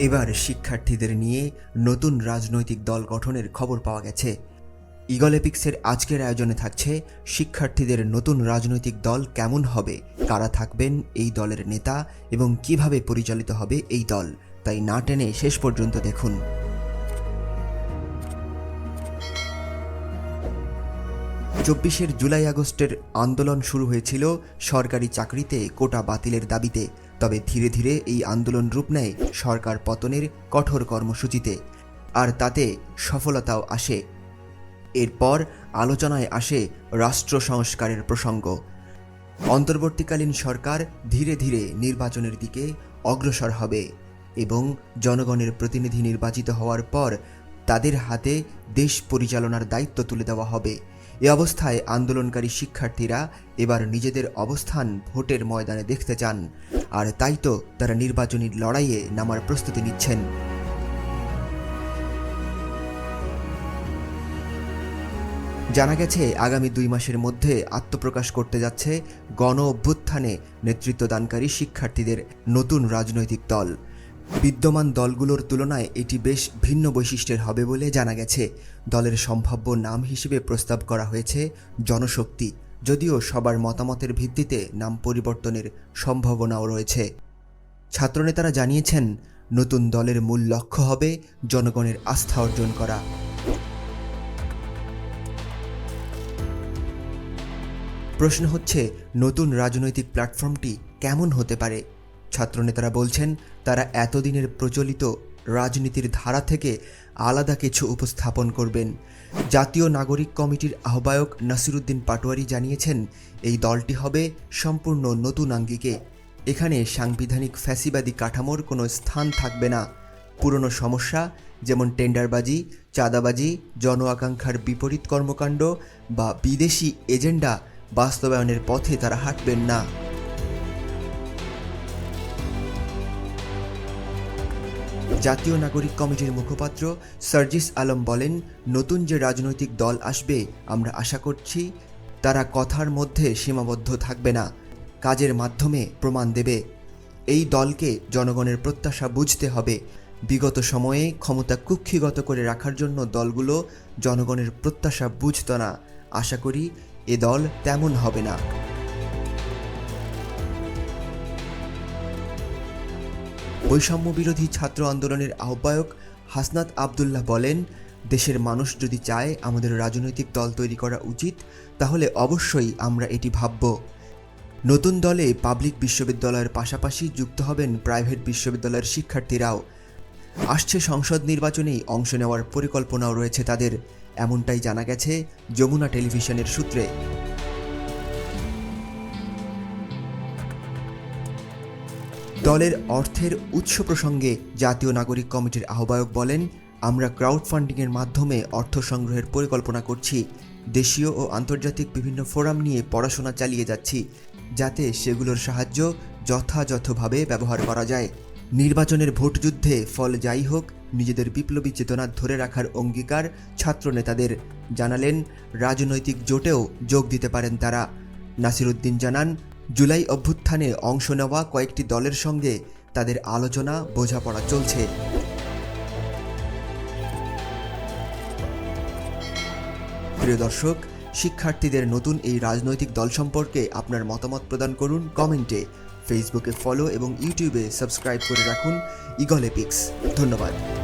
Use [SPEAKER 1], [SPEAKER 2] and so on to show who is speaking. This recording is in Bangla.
[SPEAKER 1] এবার শিক্ষার্থীদের নিয়ে নতুন রাজনৈতিক দল গঠনের খবর পাওয়া গেছে। ইগলেপিক্সের আজকের আয়োজনে থাকছে শিক্ষার্থীদের নতুন রাজনৈতিক দল কেমন হবে, কারা থাকবেন এই দলের নেতা এবং কীভাবে পরিচালিত হবে এই দল। তাই না টেনে শেষ পর্যন্ত দেখুন। চব্বিশের জুলাই আগস্টের আন্দোলন শুরু হয়েছিল সরকারি চাকরিতে কোটা বাতিলের দাবিতে। তবে ধীরে ধীরে এই আন্দোলন রূপ নেয় সরকার পতনের কঠোর কর্মসূচিতে, আর তাতে সফলতাও আসে। এরপর আলোচনায় আসে রাষ্ট্র সংস্কারের প্রসঙ্গ। অন্তর্বর্তীকালীন সরকার ধীরে ধীরে নির্বাচনের দিকে অগ্রসর হবে এবং জনগণের প্রতিনিধি নির্বাচিত হওয়ার পর তাদের হাতে দেশ পরিচালনার দায়িত্ব তুলে দেওয়া হবে। এ অবস্থায় আন্দোলনকারী শিক্ষার্থীরা এবার নিজেদের অবস্থান ভোটের ময়দানে দেখতে চান। আর তাই তো তারা নির্বাচনী লড়াইয়ে নামার প্রস্তুতি নিচ্ছেন। জানা গেছে, আগামী দুই মাসের মধ্যে আত্মপ্রকাশ করতে যাচ্ছে গণ অভ্যুত্থানে নেতৃত্বদানকারী শিক্ষার্থীদের নতুন রাজনৈতিক দল। বিদ্যমান দলগুলোর তুলনায় এটি বেশ ভিন্ন বৈশিষ্ট্যের হবে বলে জানা গেছে। দলের সম্ভাব্য নাম হিসেবে প্রস্তাব করা হয়েছে জনশক্তি। যদিও সবার মতামতের ভিত্তিতে নাম পরিবর্তনের সম্ভাবনাও রয়েছে। ছাত্রনেতারা জানিয়েছেন, নতুন দলের মূল লক্ষ্য হবে জনগণের আস্থা অর্জন করা। প্রশ্ন হচ্ছে, নতুন রাজনৈতিক প্ল্যাটফর্মটি কেমন হতে পারে? ছাত্রনেতারা বলছেন, তারা এতদিনের প্রচলিত রাজনীতির ধারা থেকে আলাদা কিছু উপস্থাপন করবেন। জাতীয় নাগরিক কমিটির আহ্বায়ক নাসিরুদ্দিন পাটোয়ারি জানিয়েছেন, এই দলটি হবে সম্পূর্ণ নতুন আঙ্গিকে। এখানে সাংবিধানিক ফ্যাসিবাদী কাঠামোর কোনো স্থান থাকবে না। পুরনো সমস্যা, যেমন টেন্ডারবাজি, চাঁদাবাজি, জন আকাঙ্ক্ষার বিপরীত কর্মকাণ্ড বা বিদেশি এজেন্ডা বাস্তবায়নের পথে তারা হাঁটবেন না। জাতীয় নাগরিক কমিটির মুখপাত্র সার্জিস আলম বলেন, নতুন যে রাজনৈতিক দল আসবে, আমরা আশা করছি তারা কথার মধ্যে সীমাবদ্ধ থাকবে না, কাজের মাধ্যমে প্রমাণ দেবে। এই দলকে জনগণের প্রত্যাশা বুঝতে হবে। বিগত সময়ে ক্ষমতা কুক্ষিগত করে রাখার জন্য দলগুলো জনগণের প্রত্যাশা বুঝত না। আশা করি, এ দল তেমন হবে না। বৈষম্য বিরোধী ছাত্র আন্দোলনের আহ্বায়ক হাসনাত আবদুল্লাহ বলেন, দেশের মানুষ যদি চায় আমাদের রাজনৈতিক দল তৈরি করা উচিত, তাহলে অবশ্যই আমরা এটি ভাবব। নতুন দলে পাবলিক বিশ্ববিদ্যালয়ের পাশাপাশি যুক্ত হবেন প্রাইভেট বিশ্ববিদ্যালয়ের শিক্ষার্থীরাও। আসছে সংসদ নির্বাচনেই অংশ নেওয়ার পরিকল্পনাও রয়েছে তাদের। এমনটাই জানা গেছে যমুনা টেলিভিশনের সূত্রে। দলের অর্থের উৎস প্রসঙ্গে জাতীয় নাগরিক কমিটির আহ্বায়ক বলেন, আমরা ক্রাউড ফান্ডিংয়ের মাধ্যমে অর্থ সংগ্রহের পরিকল্পনা করছি, দেশীয় ও আন্তর্জাতিক বিভিন্ন ফোরাম নিয়ে পড়াশোনা চালিয়ে যাচ্ছি, যাতে সেগুলোর সাহায্য যথাযথভাবে ব্যবহার করা যায়। নির্বাচনের ভোটযুদ্ধে ফল যাই হোক, নিজেদের বিপ্লবী চেতনা ধরে রাখার অঙ্গীকার ছাত্র নেতাদের জানালেন, রাজনৈতিক জোটেও যোগ দিতে পারেন তারা। নাসিরুদ্দিন জানান জুলাই অভ্যুত্থানে অংশ নেওয়া কয়েকটি দলের সঙ্গে তাদের আলোচনা, বোঝাপড়া চলছে। প্রিয় দর্শক, শিক্ষার্থীদের নতুন এই রাজনৈতিক দল সম্পর্কে আপনার মতামত প্রদান করুন কমেন্টে। ফেসবুকে ফলো এবং ইউটিউবে সাবস্ক্রাইব করে রাখুন ইগলেপিক্স ধন্যবাদ।